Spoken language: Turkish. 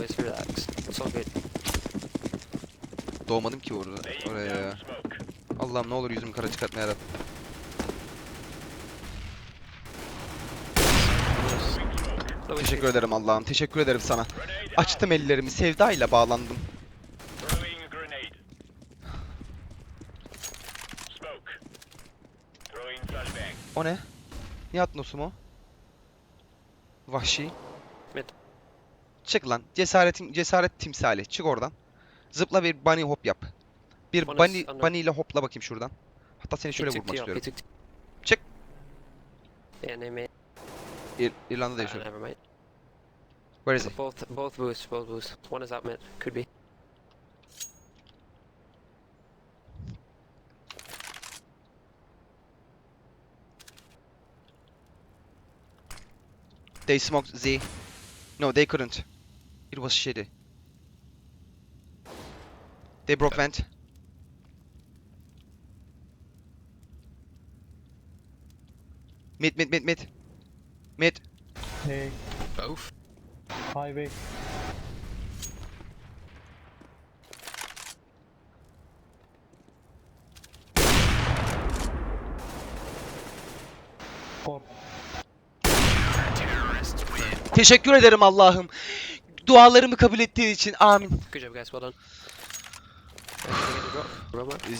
boys. Relax. It's all good. Doğmadım ki orada oraya ya. Allah'ım ne olur yüzümü kara çıkartma yarabbim. Teşekkür ederim Allah'ım. Teşekkür ederim sana. Açtım ellerimi. Sevdayla bağlandım. O ne? Niye attın o sumo? Vahşi. Mid. Çık lan. Cesaretin cesaret timsali. Çık oradan. Zıpla bir bunny hop yap. Bir bunny, anladım. bunny ile hopla bakayım şuradan. Hatta seni şöyle vurmak istiyorum. Çık. Mate. İr İrlanda'da Nah, yaşıyorum. never mind. Where is he? Both, both boosts, both boosts. One is up mid. Could be. They smoked Z. No, they couldn't. It was shitty. They broke vent. Mid, mid, mid, mid. Mid. Hey, Both. highway. Teşekkür ederim Allah'ım. Dualarımı kabul ettiğin için. Amin. Good job, guys. Well done.